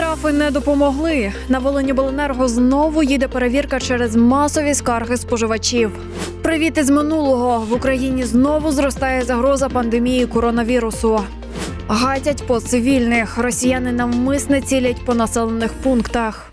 Штрафи не допомогли. На Волині Боленерго знову їде перевірка через масові скарги споживачів. Привіт із минулого в Україні знову зростає загроза пандемії коронавірусу. Гатять по цивільних. Росіяни навмисне цілять по населених пунктах.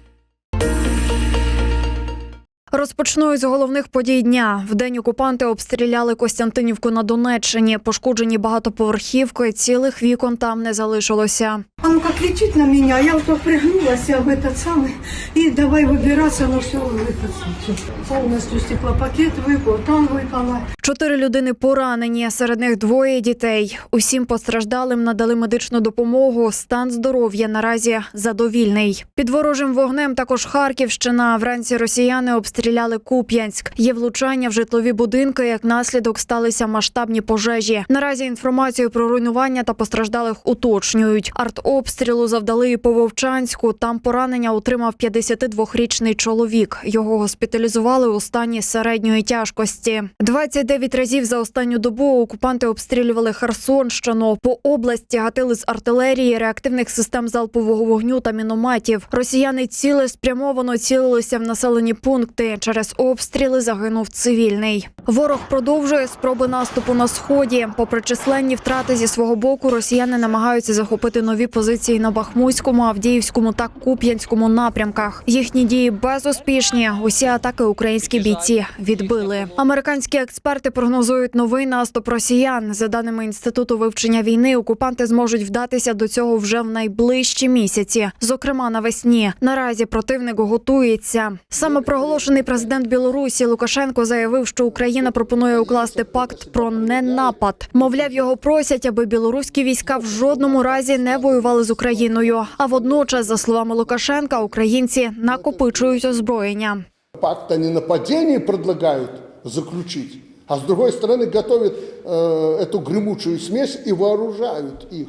Розпочну з головних подій дня. Вдень окупанти обстріляли Костянтинівку на Донеччині. Пошкоджені багатоповерхівки, цілих вікон там не залишилося. А ну как кричит на меня, а я вот так пригнулась я в этот самый и давай выбираться, но все в этот самый. Полностью стеклопакет выпал, там выпало. Чотири людини поранені, серед них двоє дітей. Усім постраждалим надали медичну допомогу. Стан здоров'я наразі задовільний. Під ворожим вогнем також Харківщина. Вранці росіяни обстріляли Куп'янськ. Є влучання в житлові будинки. Як наслідок сталися масштабні пожежі. Наразі інформацію про руйнування та постраждалих уточнюють. Артобстрілу завдали і по Вовчанську. Там поранення отримав 52-річний чоловік. Його госпіталізували у стані середньої тяжкості. 29 разів за останню добу окупанти обстрілювали Херсонщину. По області гатили з артилерії, реактивних систем залпового вогню та мінометів. Росіяни цілеспрямовано цілилися в населені пункти. Через обстріли загинув цивільний. Ворог продовжує спроби наступу на сході. Попри численні втрати зі свого боку, росіяни намагаються захопити нові позиції на Бахмутському, Авдіївському та Куп'янському напрямках. Їхні дії безуспішні. Усі атаки українські бійці відбили. Американські експерти прогнозують новий наступ росіян. За даними інституту вивчення війни, окупанти зможуть вдатися до цього вже в найближчі місяці, зокрема навесні. Наразі противник готується. Саме проголошений президент Білорусі Лукашенко заявив, що Україна пропонує укласти пакт про ненапад. Мовляв, його просять, аби білоруські війська в жодному разі не воювали з Україною. А водночас, за словами Лукашенка, українці накопичують озброєння. Пакт о ненападении предлагают заключить, а с другой стороны готовят э, эту гремучую смесь и вооружают их.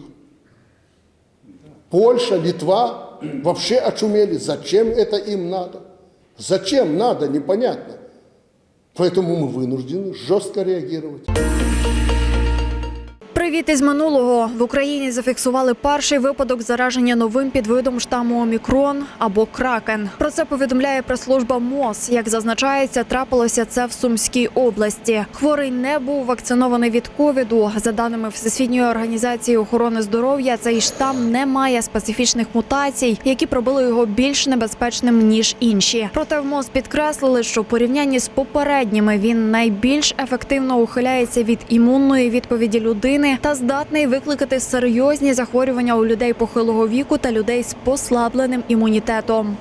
Польша, Литва вообще очумели. Зачем это им надо? Зачем надо, непонятно. Поэтому мы вынуждены жестко реагировать. Привіт із минулого в Україні зафіксували перший випадок зараження новим підвидом штаму Омікрон або Кракен. Про це повідомляє прес-служба МОЗ. Як зазначається, трапилося це в Сумській області. Хворий не був вакцинований від ковіду. За даними Всесвітньої організації охорони здоров'я, цей штам не має специфічних мутацій, які пробили його більш небезпечним ніж інші. Проте в МОЗ підкреслили, що в порівнянні з попередніми він найбільш ефективно ухиляється від імунної відповіді людини та здатний викликати серйозні захворювання у людей похилого віку та людей з послабленим імунітетом.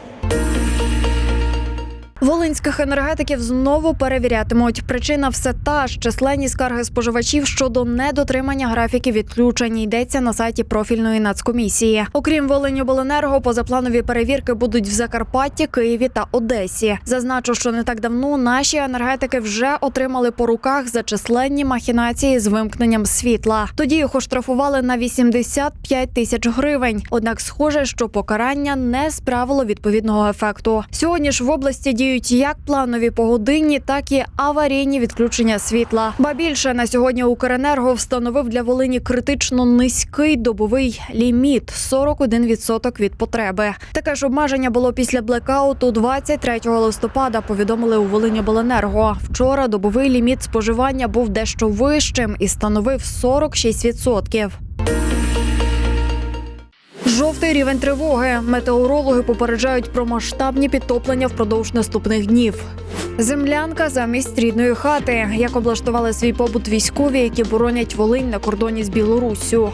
Волинських енергетиків знову перевірятимуть. Причина все та ж численні скарги споживачів щодо недотримання графіків відключень. Йдеться на сайті профільної нацкомісії. Окрім Волиньобленерго, позапланові перевірки будуть в Закарпатті, Києві та Одесі. Зазначу, що не так давно наші енергетики вже отримали по руках за численні махінації з вимкненням світла. Тоді їх оштрафували на 85 тисяч гривень. Однак, схоже, що покарання не справило відповідного ефекту. Сьогодні ж в області діють як планові погодинні, так і аварійні відключення світла. Ба більше на сьогодні Укренерго встановив для Волині критично низький добовий ліміт 41% від потреби. Таке ж обмеження було після блекауту 23 листопада. Повідомили у Волиньобленерго. Вчора добовий ліміт споживання був дещо вищим і становив 46%. Жовтий рівень тривоги. Метеорологи попереджають про масштабні підтоплення впродовж наступних днів. Землянка замість рідної хати. Як облаштували свій побут військові, які боронять Волинь на кордоні з Білоруссю.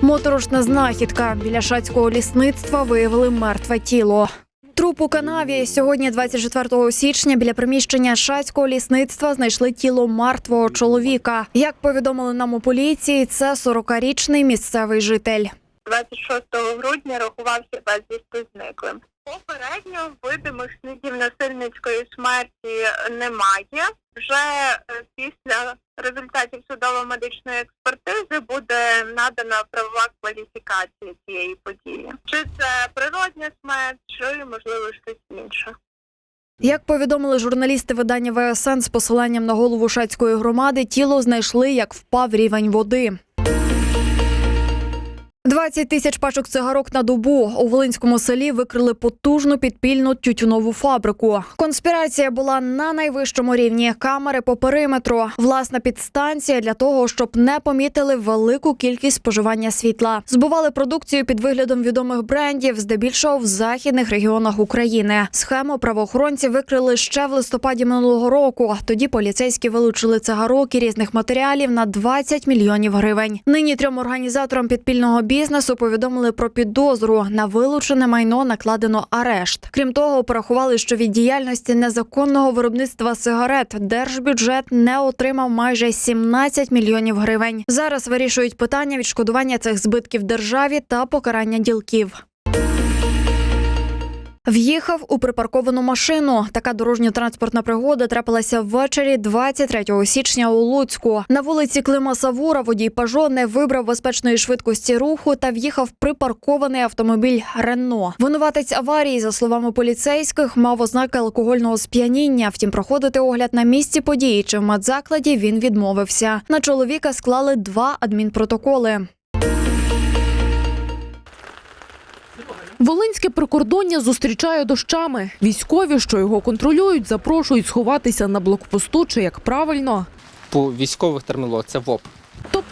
Моторошна знахідка біля шацького лісництва виявили мертве тіло. Труп у канаві сьогодні, 24 січня, біля приміщення шацького лісництва знайшли тіло мертвого чоловіка. Як повідомили нам у поліції, це 40-річний місцевий житель. 26 грудня рахувався безвісти зниклим. Попередньо видимих слідів насильницької смерті немає. Вже е, після результатів судово-медичної експертизи буде надана правова кваліфікація цієї події. Чи це природня смерть, чи можливо щось інше. Як повідомили журналісти видання ВСН з посиланням на голову шацької громади, тіло знайшли, як впав рівень води. 20 тисяч пачок цигарок на добу у Волинському селі викрили потужну підпільну тютюнову фабрику. Конспірація була на найвищому рівні. Камери по периметру, власна підстанція для того, щоб не помітили велику кількість споживання світла. Збували продукцію під виглядом відомих брендів, здебільшого в західних регіонах України. Схему правоохоронці викрили ще в листопаді минулого року. Тоді поліцейські вилучили цигарок і різних матеріалів на 20 мільйонів гривень. Нині трьом організаторам підпільного бізнесу повідомили про підозру на вилучене майно накладено арешт. Крім того, порахували, що від діяльності незаконного виробництва сигарет держбюджет не отримав майже 17 мільйонів гривень. Зараз вирішують питання відшкодування цих збитків державі та покарання ділків. В'їхав у припарковану машину. Така дорожньо-транспортна пригода трапилася ввечері 23 січня у Луцьку. На вулиці Клима Савура водій Пажо не вибрав безпечної швидкості руху та в'їхав припаркований автомобіль Рено. Винуватець аварії, за словами поліцейських, мав ознаки алкогольного сп'яніння. Втім, проходити огляд на місці події чи в медзакладі він відмовився. На чоловіка склали два адмінпротоколи. Волинське прикордоння зустрічає дощами. Військові, що його контролюють, запрошують сховатися на блокпосту чи як правильно. по військових термінологах це ВОП.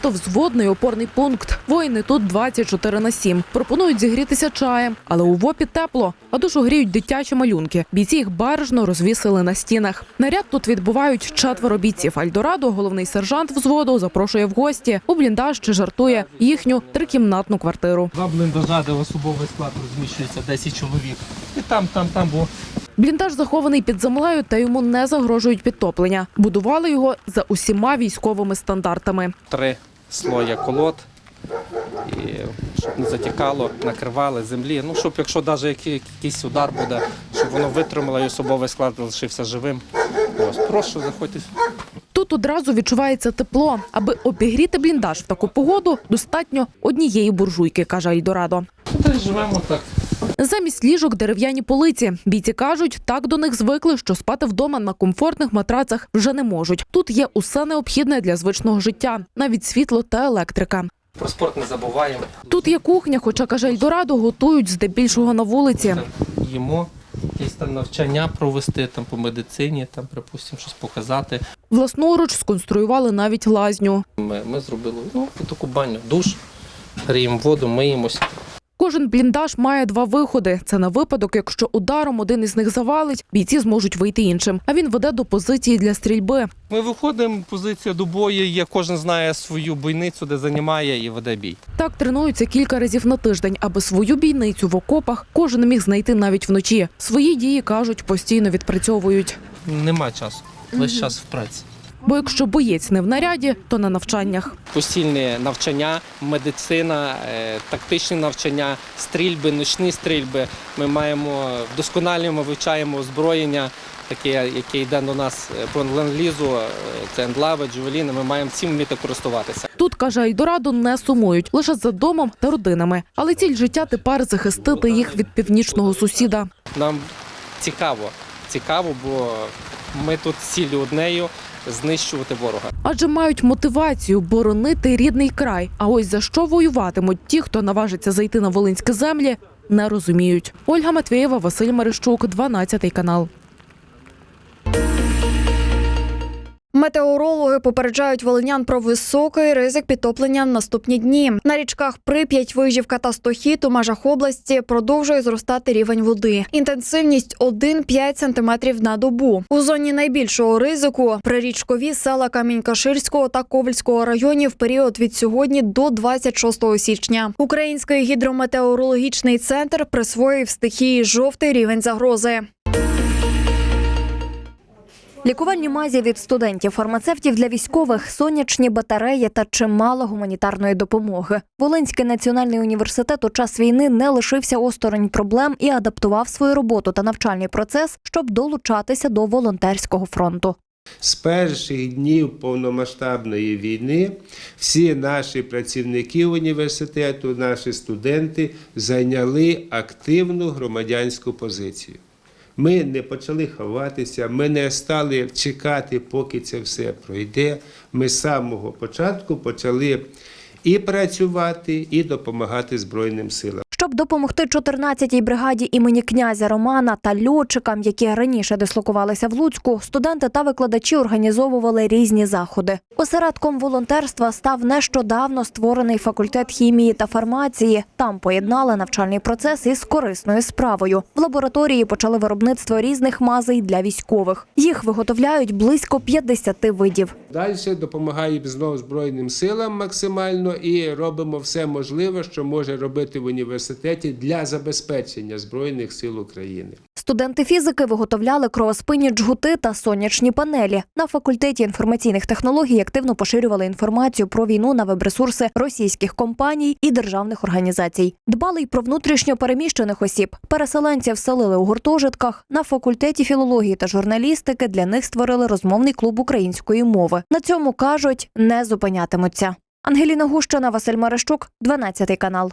Тобто взводний опорний пункт. Воїни тут 24 на 7. Пропонують зігрітися чаєм, але у ВОПі тепло, а душу гріють дитячі малюнки. Бійці їх бережно розвісили на стінах. Наряд тут відбувають четверо бійців. Альдорадо, головний сержант взводу, запрошує в гості. У бліндаж чи жартує їхню трикімнатну квартиру. Два бліндажа, де особовий склад розміщується 10 чоловік. І там, там, там, бо Бліндаж захований під землею та йому не загрожують підтоплення. Будували його за усіма військовими стандартами. три слоя колод. І щоб не затікало, накривали землі. Ну, щоб якщо навіть якийсь удар буде, щоб воно витримало і особовий склад залишився живим. Ось, прошу, заходьте. Тут одразу відчувається тепло. Аби обігріти бліндаж в таку погоду, достатньо однієї буржуйки, каже й живемо так. Замість ліжок дерев'яні полиці. Бійці кажуть, так до них звикли, що спати вдома на комфортних матрацах вже не можуть. Тут є усе необхідне для звичного життя, навіть світло та електрика. Про спорт не забуваємо. Тут є кухня, хоча каже Ельдорадо, готують здебільшого на вулиці. Їмо, якісь там навчання провести там по медицині, там, припустимо, щось показати. Власноруч сконструювали навіть лазню. Ми, ми зробили ну, таку баню, душ, гріємо воду, миємось. Кожен бліндаж має два виходи. Це на випадок, якщо ударом один із них завалить, бійці зможуть вийти іншим. А він веде до позиції для стрільби. Ми виходимо, позиція до бою є, кожен знає свою бойницю, де займає і веде бій. Так тренуються кілька разів на тиждень, аби свою бійницю в окопах кожен міг знайти навіть вночі. Свої дії кажуть, постійно відпрацьовують. Нема часу, весь час в праці. Бо якщо боєць не в наряді, то на навчаннях. Постільне навчання, медицина, е, тактичні навчання, стрільби, ночні стрільби. Ми маємо вдосконалюємо, вивчаємо озброєння, таке, яке йде до нас е, по ленд-лізу, е, це ендлави, джувеліни. Ми маємо цим вміти користуватися. Тут каже Ельдорадо, не сумують лише за домом та родинами. Але ціль життя тепер захистити їх від північного сусіда. Нам цікаво, цікаво, бо ми тут з ціллю однею знищувати ворога. Адже мають мотивацію боронити рідний край. А ось за що воюватимуть ті, хто наважиться зайти на волинські землі, не розуміють. Ольга Матвієва, Василь Мерещук, 12 канал. Метеорологи попереджають волинян про високий ризик підтоплення в наступні дні. На річках Прип'ять, Вижівка та Стохід у межах області продовжує зростати рівень води. Інтенсивність 1-5 сантиметрів на добу. У зоні найбільшого ризику прирічкові села Камінь-Каширського та Ковальського районів в період від сьогодні до 26 січня. Український гідрометеорологічний центр присвоїв стихії жовтий рівень загрози. Лікувальні мазі від студентів, фармацевтів для військових, сонячні батареї та чимало гуманітарної допомоги. Волинський національний університет у час війни не лишився осторонь проблем і адаптував свою роботу та навчальний процес, щоб долучатися до волонтерського фронту. З перших днів повномасштабної війни всі наші працівники університету, наші студенти зайняли активну громадянську позицію. Ми не почали ховатися, ми не стали чекати, поки це все пройде. Ми з самого початку почали і працювати, і допомагати Збройним силам. Допомогти 14-й бригаді імені князя Романа та льотчикам, які раніше дислокувалися в Луцьку, студенти та викладачі організовували різні заходи. Осередком волонтерства став нещодавно створений факультет хімії та фармації. Там поєднали навчальний процес із корисною справою. В лабораторії почали виробництво різних мазей для військових. Їх виготовляють близько 50 видів. Далі допомагаємо знову Збройним силам максимально і робимо все можливе, що може робити в університеті для забезпечення Збройних сил України. Студенти фізики виготовляли кровоспинні джгути та сонячні панелі. На факультеті інформаційних технологій активно поширювали інформацію про війну на веб-ресурси російських компаній і державних організацій. Дбали й про внутрішньо переміщених осіб. Переселенців селили у гуртожитках. На факультеті філології та журналістики для них створили розмовний клуб української мови. На цьому кажуть, не зупинятимуться. Ангеліна Гущина, Василь Марищук, 12 канал.